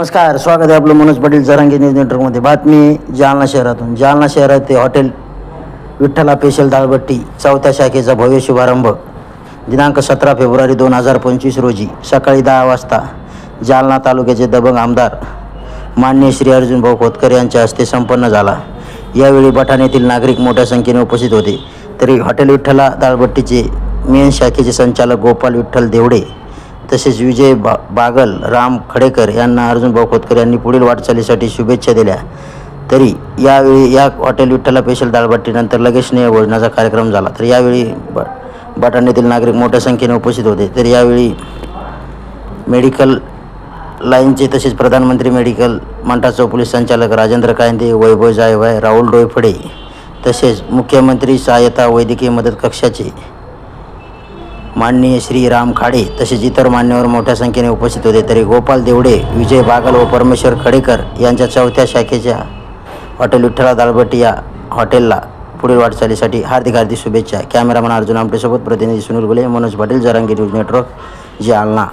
नमस्कार स्वागत आहे आपलं मनोज पाटील जरांगे न्यूज नेटवर्कमध्ये. बातमी जालना शहरातून. जालना शहरात ते हॉटेल विठ्ठला पेशल दाळबट्टी चौथ्या शाखेचा भव्य शुभारंभ. दिनांक सतरा फेब्रुवारी दोन हजार पंचवीस रोजी सकाळी दहा वाजता जालना तालुक्याचे दबंग आमदार माननीय श्री अर्जुन भाऊ खोतकर यांच्या हस्ते संपन्न झाला. यावेळी बठाण्यातील नागरिक मोठ्या संख्येने उपस्थित होते. तरी हॉटेल विठ्ठला दाळबट्टीचे मेन शाखेचे संचालक गोपाल विठ्ठल देवडे तसेच विजय बा बागल राम खडेकर यांना अर्जुन भाऊ खोतकर यांनी पुढील वाटचालीसाठी शुभेच्छा दिल्या. तरी यावेळी या हॉटेल विठ्ठला पेशल दाळबट्टीनंतर लगेच स्नेह भोजनाचा कार्यक्रम झाला. तर यावेळी ब बटाण्यातील नागरिक मोठ्या संख्येने उपस्थित होते. तर यावेळी मेडिकल लाईनचे तसेच प्रधानमंत्री मेडिकल मंठाचे पोलीस संचालक राजेंद्र कायंदे वैभव जायवाय राहुल डोयफडे तसेच मुख्यमंत्री सहाय्यता वैद्यकीय मदत कक्षाचे माननीय श्री राम खाडे तसेच इतर मान्यवर मोठ्या संख्येने उपस्थित होते. तरी गोपाल देवडे विजय बागल व परमेश्वर खडेकर यांच्या चौथ्या शाखेच्या हॉटेल विठ्ठला दालबट या हॉटेलला पुढील वाटचालीसाठी हार्दिक हार्दिक शुभेच्छा. कॅमेरामन अर्जुन आमटेसोबत प्रतिनिधी सुनील गुले मनोज पाटील जरांगी न्यूज नेटवर्क जालना.